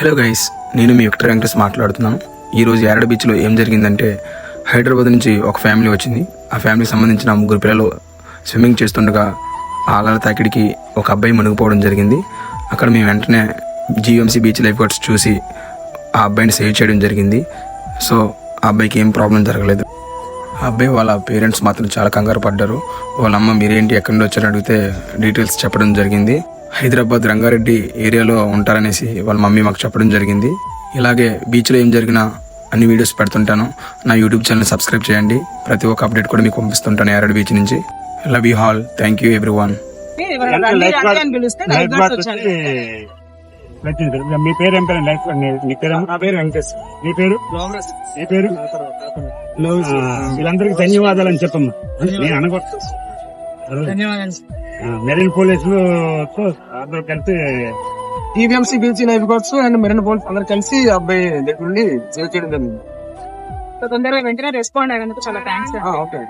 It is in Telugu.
హలో గైస్ నేను మీ విక్టర్ వెంకటేష్ మాట్లాడుతున్నాను. ఈరోజు యారడ బీచ్లో ఏం జరిగిందంటే హైదరాబాద్ నుంచి ఒక ఫ్యామిలీ వచ్చింది. ఆ ఫ్యామిలీకి సంబంధించిన ముగ్గురు పిల్లలు స్విమ్మింగ్ చేస్తుండగా ఆలాల అలల తాకిడికి ఒక అబ్బాయి మునిగిపోవడం జరిగింది. అక్కడ మేము వెంటనే జీఎంసీ బీచ్ లైఫ్ గార్డ్స్ చూసి ఆ అబ్బాయిని సేవ్ చేయడం జరిగింది. సో ఆ అబ్బాయికి ఏం ప్రాబ్లం జరగలేదు. ఆ అబ్బాయి వాళ్ళ పేరెంట్స్ మాత్రం చాలా కంగారు పడ్డారు. వాళ్ళ అమ్మ మీరేంటి ఎక్కడి నుండి వచ్చారని అడిగితే డీటెయిల్స్ చెప్పడం జరిగింది. హైదరాబాద్ రంగారెడ్డి ఏరియాలో ఉంటారనేసి వాళ్ళ మమ్మీ మాకు చెప్పడం జరిగింది. ఇలాగే బీచ్లో ఏం జరిగినా అన్ని వీడియోస్ పెడుతుంటాను. నా యూట్యూబ్ ఛానల్ సబ్స్క్రైబ్ చేయండి. ప్రతి ఒక్క అప్డేట్ కూడా మీకు పంపిస్తుంటాను యారడ్ బీచ్ నుంచి. Love you all thank you everyone మీ పేరు ఏం పేరు? లైఫ్ నీ పేరు నా పేరు వెంకటేష్. నీ పేరు? నీ పేరు? వీళ్ళందరికీ ధన్యవాదాలు అని చెప్పమ్మా నేను అనకూడదు. ధన్యవాదాలు. మెరీన్ పోలీసులు అందరూ కలిసి T V M C beach lifeguards and marine police అందరు కలిసి అబ్బాయి దగ్గర నుండి సేవ్ చేయడం జరిగింది. సో తొందరగా వెంటనే రెస్పాండ్ అయినందుకు చాలా థ్యాంక్స్ ఓకే